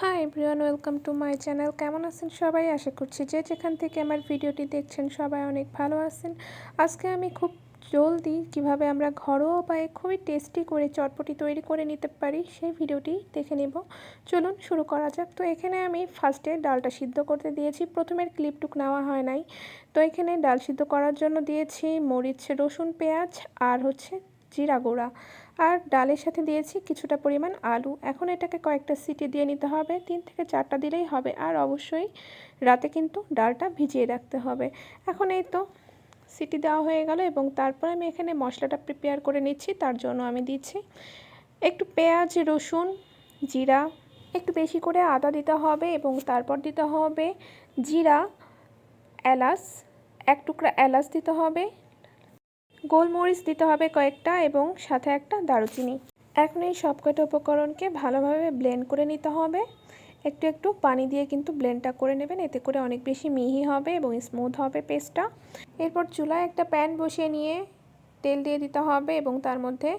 Hi everyone welcome to my channel কেমন আছেন সবাই? আশা করছি যে যেখান থেকে আমার ভিডিওটি দেখছেন সবাই অনেক ভালো আছেন। আজকে আমি খুব জলদি কীভাবে আমরা ঘরোয়া উপায়ে খুবই টেস্টি করে চটপটি তৈরি করে নিতে পারি সেই ভিডিওটি দেখে নেব। চলুন শুরু করা যাক। তো এখানে আমি ফার্স্টে ডালটা সিদ্ধ করতে দিয়েছি। প্রথমের ক্লিপটুক নেওয়া হয় নাই। তো এখানে ডাল সিদ্ধ করার জন্য দিয়েছি মরিচ, রসুন, পেঁয়াজ আর হচ্ছে জিরা গুঁড়া আর ডালের সাথে দিয়েছি কিছুটা পরিমাণ আলু। এখন এটাকে কয়েকটা সিটি দিয়ে নিতে হবে। তিন থেকে চারটা দিলেই হবে। আর অবশ্যই রাতে কিন্তু ডালটা ভিজিয়ে রাখতে হবে। এখন এই তো সিটি দেওয়া হয়ে গেল এবং তারপর আমি এখানে মশলাটা প্রিপেয়ার করে নিচ্ছি। তার জন্য আমি দিচ্ছি একটু পেঁয়াজ, রসুন, জিরা। একটু বেশি করে আদা দিতে হবে এবং তারপর দিতে হবে জিরা, এলাচ। এক টুকরা এলাচ দিতে হবে। গোলমরিচ দিতে হবে কয়েকটা এবং সাথে একটা দারুচিনি। এখন এই সবকটা উপকরণকে ভালোভাবে ব্লেন্ড করে নিতে হবে। একটু একটু পানি দিয়ে কিন্তু ব্লেন্ডটা করে নেবেন, এতে করে অনেক বেশি মিহি হবে এবং স্মুথ হবে পেস্টটা এরপর চুলায় একটা প্যান বসিয়ে নিয়ে তেল দিয়ে দিতে হবে এবং তার মধ্যে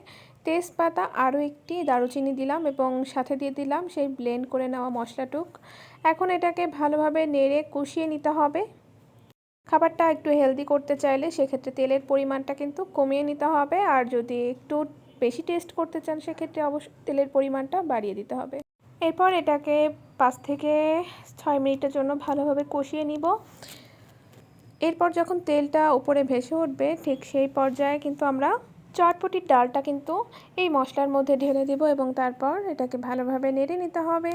তেজপাতা আরও একটি দারুচিনি দিলাম এবং সাথে দিয়ে দিলাম সেই ব্লেন্ড করে নেওয়া মশলাটুক। এখন এটাকে ভালোভাবে নেড়ে কষিয়ে নিতে হবে। খাবারটা একটু হেলদি করতে চাইলে সেক্ষেত্রে তেলের পরিমাণটা কিন্তু কমিয়ে নিতে হবে। আর যদি একটু বেশি টেস্ট করতে চান, সেক্ষেত্রে অবশ্যই তেলের পরিমাণটা বাড়িয়ে দিতে হবে। এরপর এটাকে পাঁচ থেকে ছয় মিনিটের জন্য ভালোভাবে কষিয়ে নিব। এরপর যখন তেলটা উপরে ভেসে উঠবে, ঠিক সেই পর্যায়ে কিন্তু আমরা চটপটির ডালটা কিন্তু এই মশলার মধ্যে ঢেলে দেব এবং তারপর এটাকে ভালোভাবে নেড়ে নিতে হবে।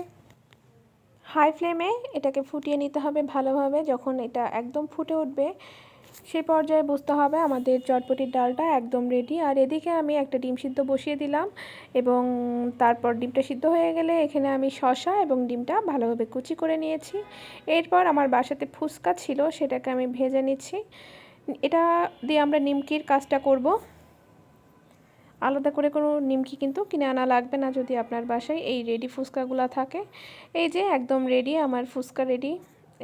হাই ফ্লেমে এটাকে ফুটিয়ে নিতে হবে ভালোভাবে। যখন এটা একদম ফুটে উঠবে সেই পর্যায়ে বুঝতে হবে আমাদের চটপটির ডালটা একদম রেডি আর এদিকে আমি একটা ডিম সিদ্ধ বসিয়ে দিলাম এবং তারপর ডিমটা সিদ্ধ হয়ে গেলে এখানে আমি শশা এবং ডিমটা ভালোভাবে কুচি করে নিয়েছি। এরপর আমার বাসাতে ফুচকা ছিল, সেটাকে আমি ভেজে নিচ্ছি। এটা দিয়ে আমরা নিমকির কাজটা করব। আলাদা করে কোনো নিমকি কিন্তু কিনে আনা লাগবে না যদি আপনার বাসায় এই রেডি ফুচকাগুলো থাকে। এই যে একদম রেডি আমার ফুচকা রেডি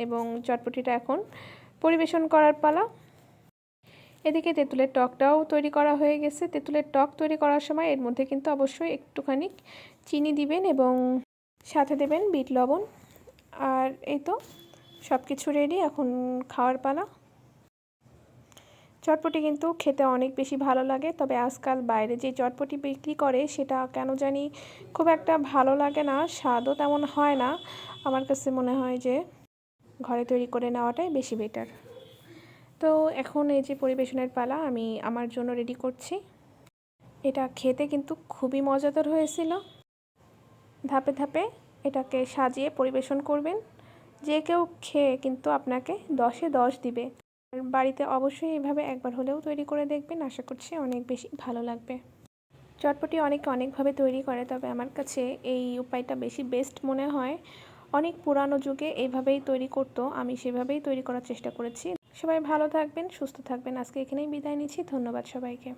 এবং চটপটিটা এখন পরিবেশন করার পালা। এদিকে তেঁতুলের টকটাও তৈরি করা হয়ে গেছে। তেঁতুলের টক তৈরি করার সময় এর মধ্যে কিন্তু অবশ্যই একটুখানি চিনি দিবেন এবং সাথে দেবেন বিট লবণ। আর এই তো সব কিছু রেডি এখন খাওয়ার পালা। চটপটি কিন্তু খেতে অনেক বেশি ভালো লাগে। তবে আজকাল বাইরে যে চটপটি বিক্রি করে, সেটা কেন জানি খুব একটা ভালো লাগে না, স্বাদও তেমন হয় না। আমার কাছে মনে হয় যে ঘরে তৈরি করে নেওয়াটাই বেশি বেটার তো এখন এই যে পরিবেশনের পালা, আমি আমার জন্য রেডি করছি। এটা খেতে কিন্তু খুবই মজাদার হয়েছিল। ধাপে ধাপে এটাকে সাজিয়ে পরিবেশন করবেন। যে কেউ খেয়ে কিন্তু আপনাকে দশে দশ দিবে। বাড়িতে অবশ্যই এভাবে একবার হলেও তৈরি করে দেখবেন। আশা করছি অনেক বেশি ভালো লাগবে। চটপটি অনেকে অনেকভাবে তৈরি করে, তবে আমার কাছে এই উপায়টা বেশি বেস্ট মনে হয়। অনেক পুরানো যুগে এইভাবেই তৈরি করতো, আমি সেভাবেই তৈরি করার চেষ্টা করেছি। সবাই ভালো থাকবেন, সুস্থ থাকবেন। আজকে এখানেই বিদায় নিচ্ছি। ধন্যবাদ সবাইকে।